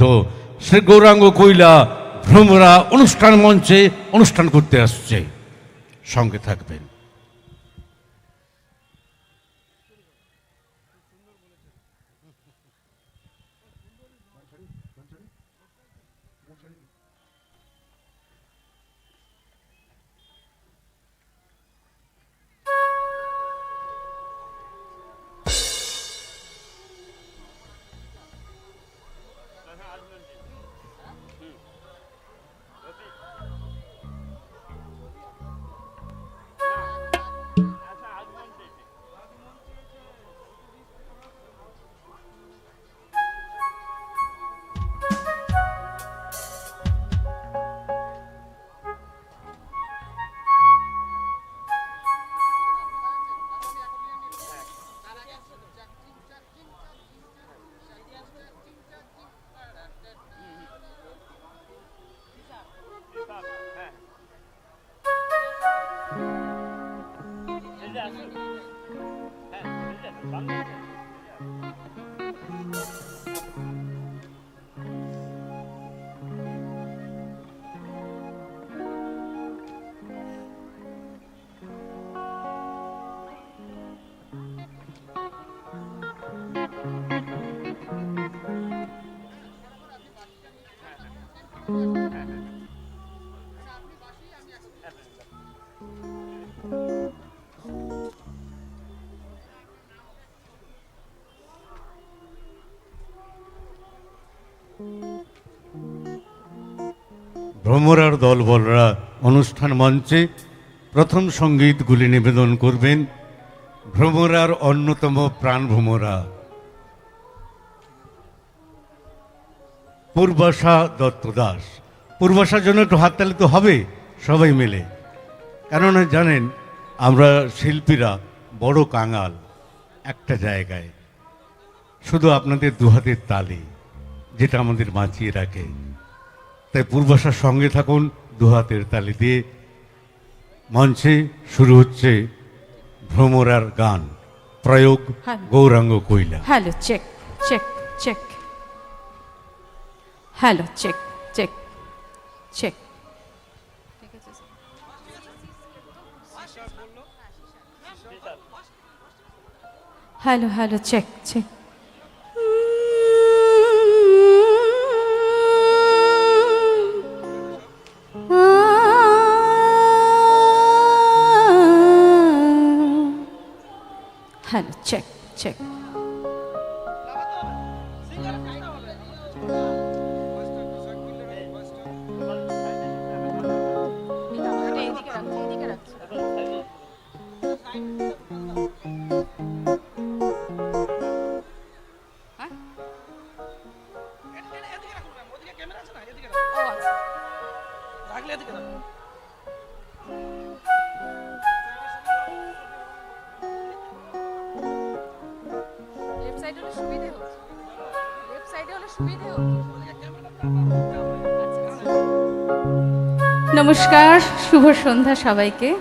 মহামহিমমুগ্ধ শ্রী গৌরাঙ্গ কৈলা ভ্রমরা অনুষ্ঠান মঞ্চে অনুষ্ঠান করতে আসছে। সঙ্গে থাকবেন। ভ্রমরার দলবলরা অনুষ্ঠান মঞ্চে প্রথম সঙ্গীতগুলি নিবেদন করবেন ভ্রমরার অন্যতম প্রাণ ভ্রমরা। পূর্বাশা দত্ত দাস। পূর্বাশার জন্য একটু হাততালি তো হবে সবাই মিলে। কেননা জানেন, আমরা শিল্পীরা বড় কাঙাল একটা জায়গায়। শুধু আপনাদের দুহাতের তালি, যেটা আমাদের বাঁচিয়ে রাখে। তাই পূর্বাশার সঙ্গে থাকুন দুহাতের তালি দিয়ে। মঞ্চে শুরু হচ্ছে ভ্রমরার গান। প্রয়োগ। গৌরাঙ্গ কৈলা। Hello check check check. Hello check check check. Hello hello check check. Hello check check ওয়েবসাইটে সন্ধ্যা সবাইকে।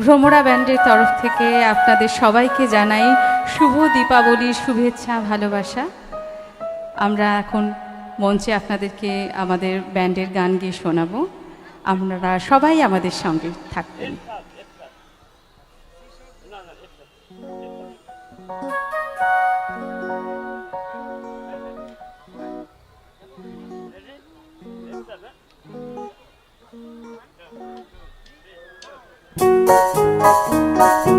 ভ্রমরা ব্যান্ডের তরফ থেকে আপনাদের সবাইকে জানাই শুভ দীপাবলির শুভেচ্ছা, ভালোবাসা। আমরা এখন মঞ্চে আপনাদেরকে আমাদের ব্যান্ডের গান গিয়ে শোনাবো। আপনারা সবাই আমাদের সঙ্গে থাকবেন। Música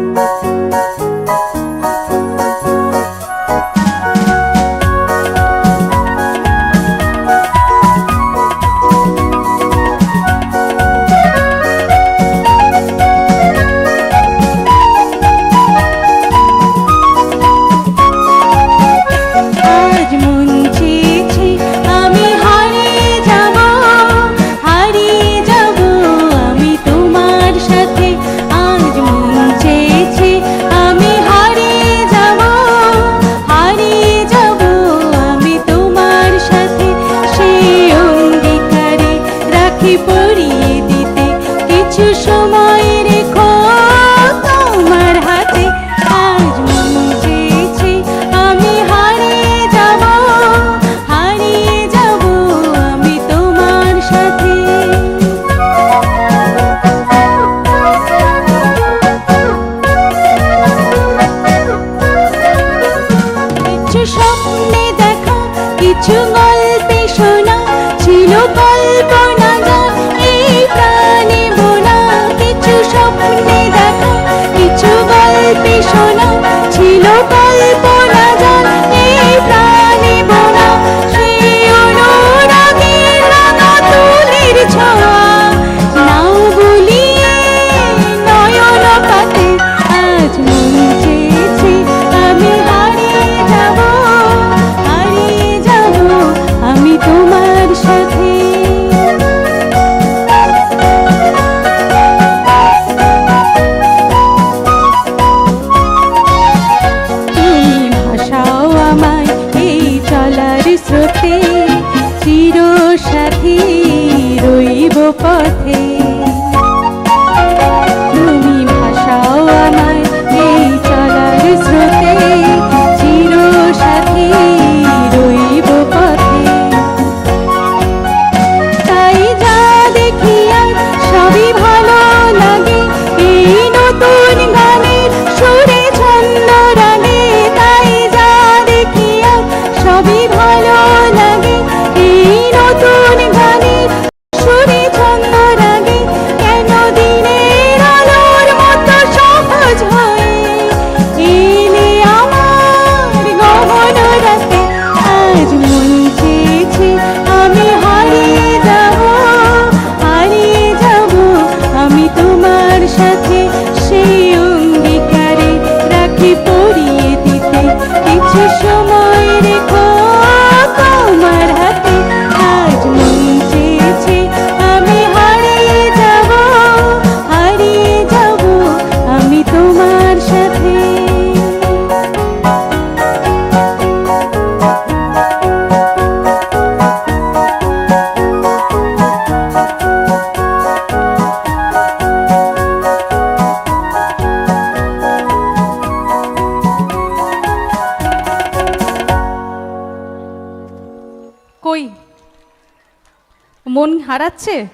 হারাচ্ছে?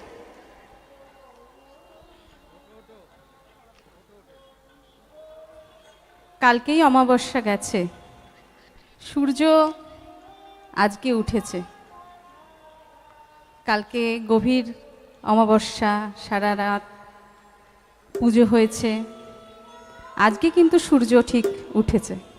কালকেই অমাবস্যা গেছে। সূর্য আজকে উঠেছে। কালকে গভীর অমাবস্যা, সারা রাত পুজো হয়েছে। আজকে কিন্তু সূর্য ঠিক উঠেছে।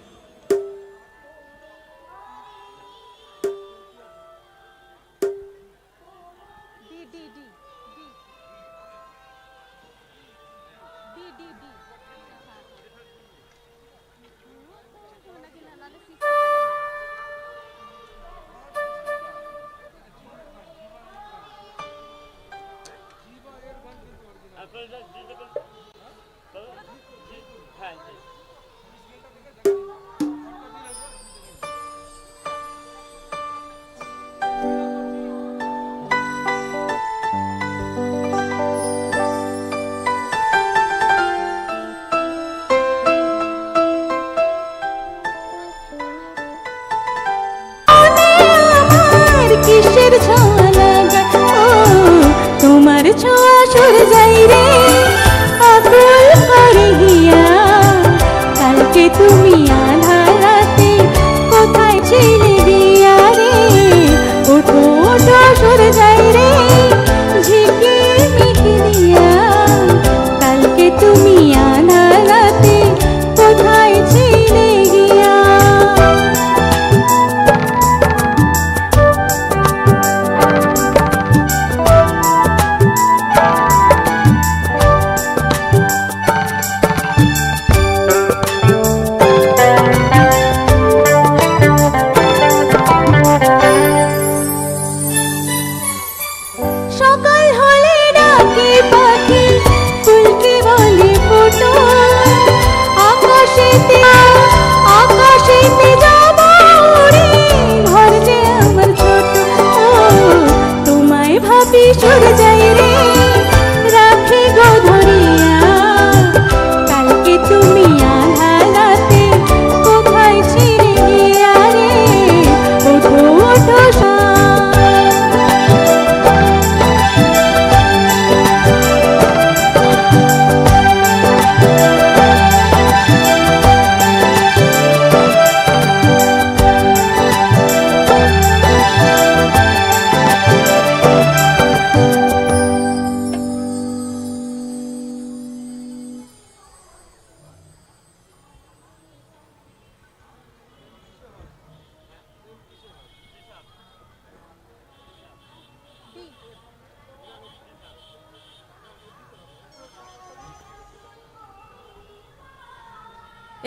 তোর যাই রে।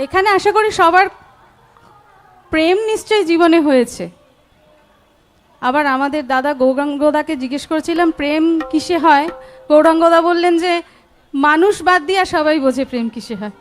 এখানে আশা করি সবার প্রেম নিশ্চয়ই জীবনে হয়েছে। আবার আমাদের দাদা গৌরাঙ্গদাকে জিজ্ঞেস করেছিলাম, প্রেম কিসে হয়? গৌরাঙ্গদা বললেন যে, মানুষ বাদ দিয়ে সবাই বোঝে প্রেম কিসে হয়।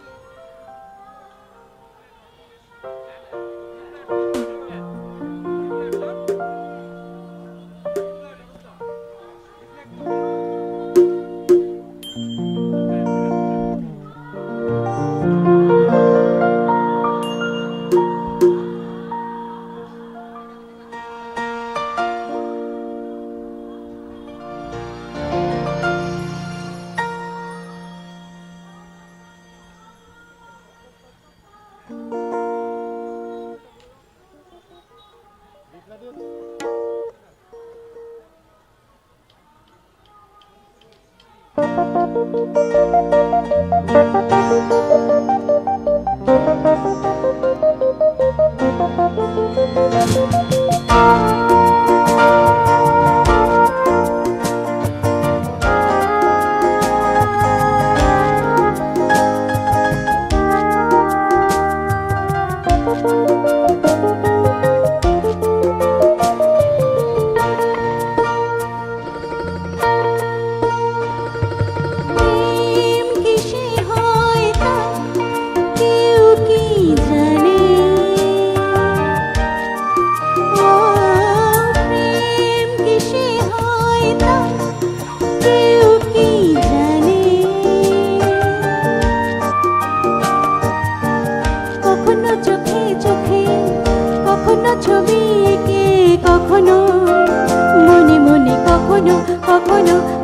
কখনো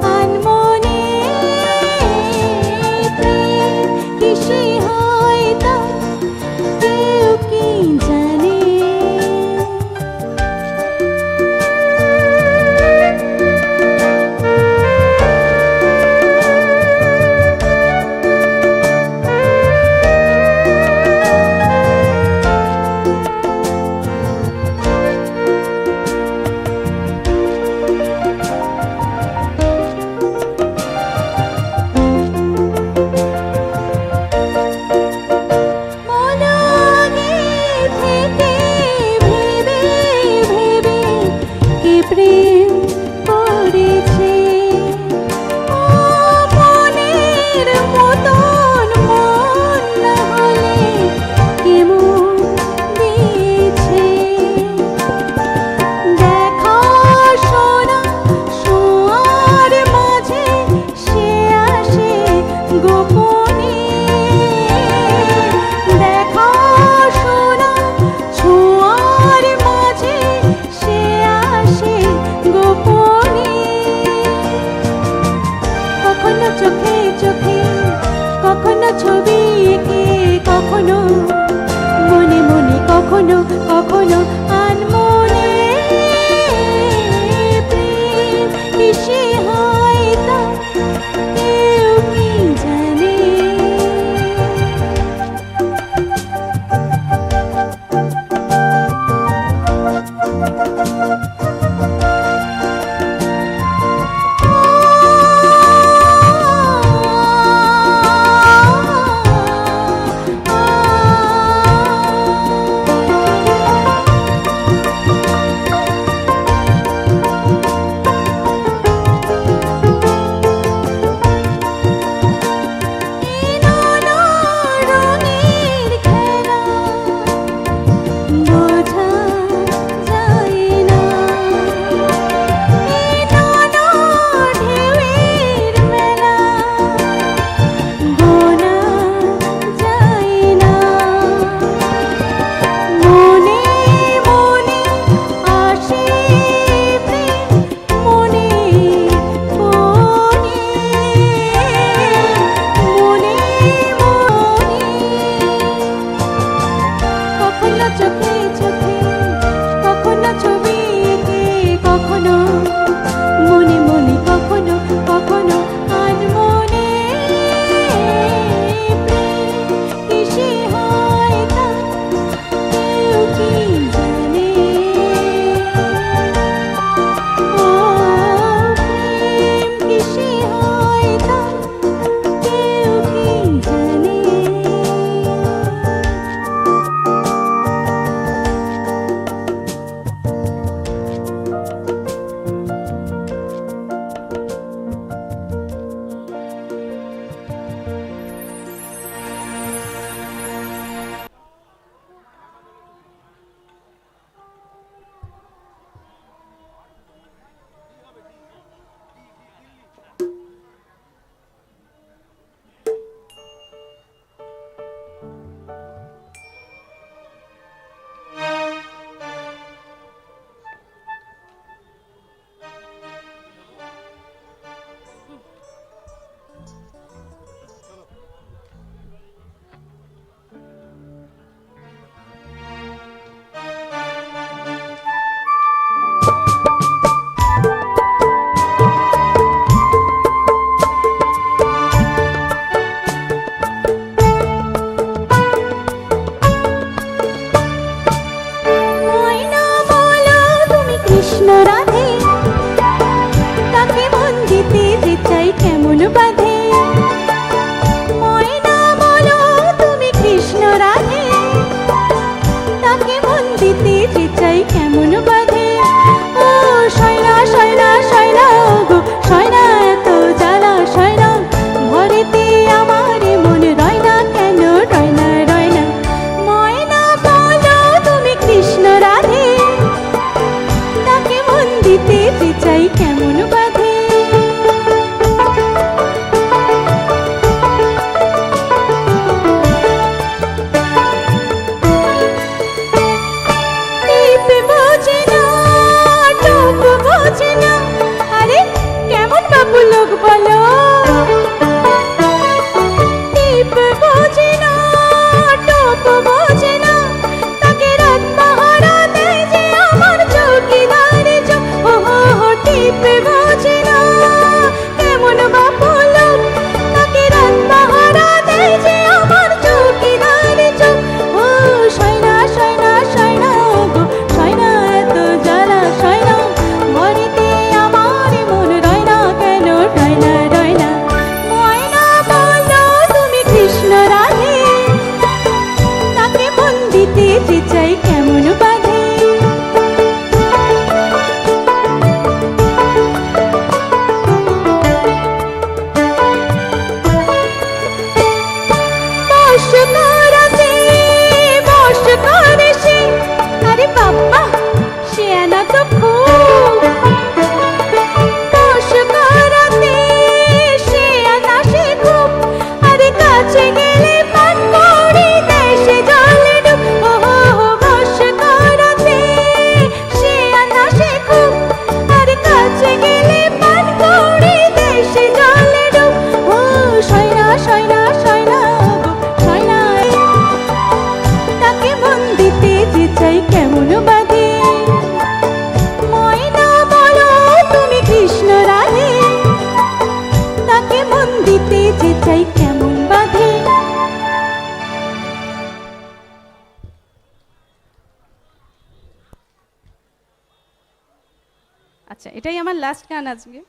लास्ट गाना सुनिए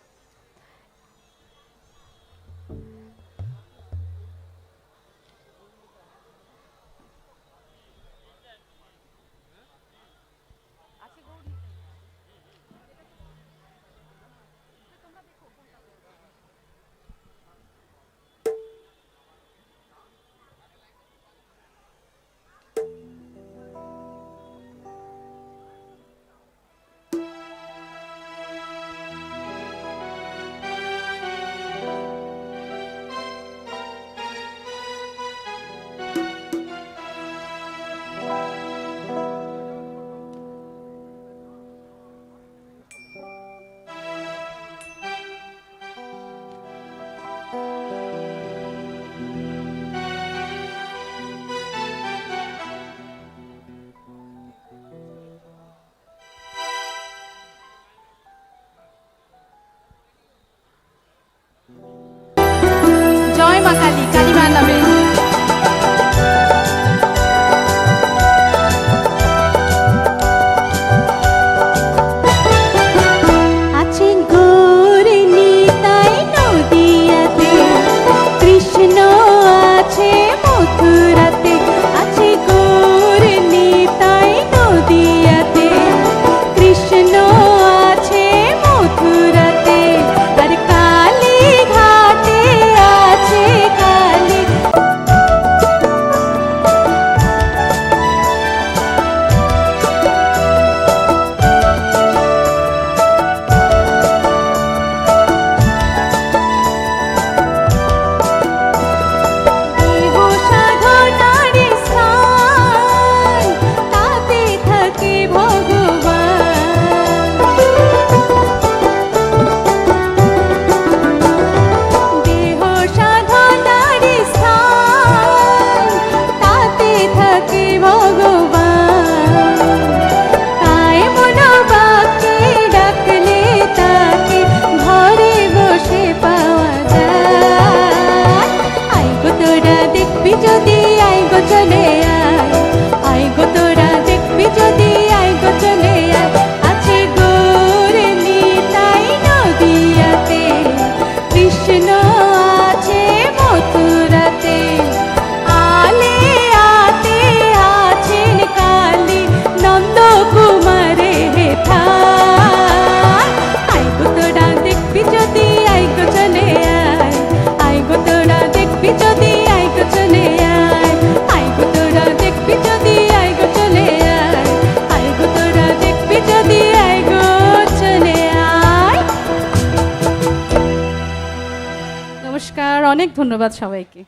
ধন্যবাদ সবাইকে।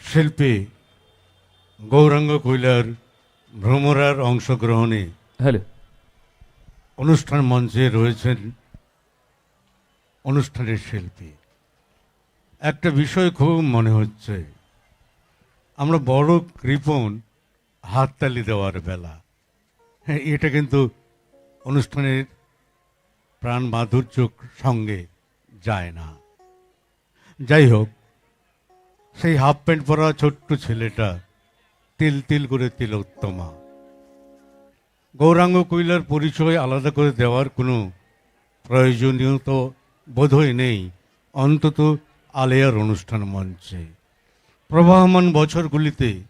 শিল্পী গৌরাঙ্গ কৈলার ভ্রমরার অংশগ্রহণে হ্যালো। অনুষ্ঠান মঞ্চে রয়েছেন অনুষ্ঠানের শিল্পী। একটা বিষয় খুব মনে হচ্ছে আমরা বড় কৃপণ হাততালি দেওয়ার বেলা। হ্যাঁ এটা কিন্তু অনুষ্ঠানের প্রাণ মাধুর্য সঙ্গে যায় না। যাই হোক সেই হাফ প্যান্ট পরা ছোট্ট ছেলেটা তিল তিল করে তিলোত্তমা গৌরাঙ্গ কৈলার পরিচয় আলাদা করে দেওয়ার কোনো প্রয়োজনীয় তো বোধই নেই, অন্তত আলেয়ার অনুষ্ঠান মঞ্চে। প্রবাহমান বছরগুলিতে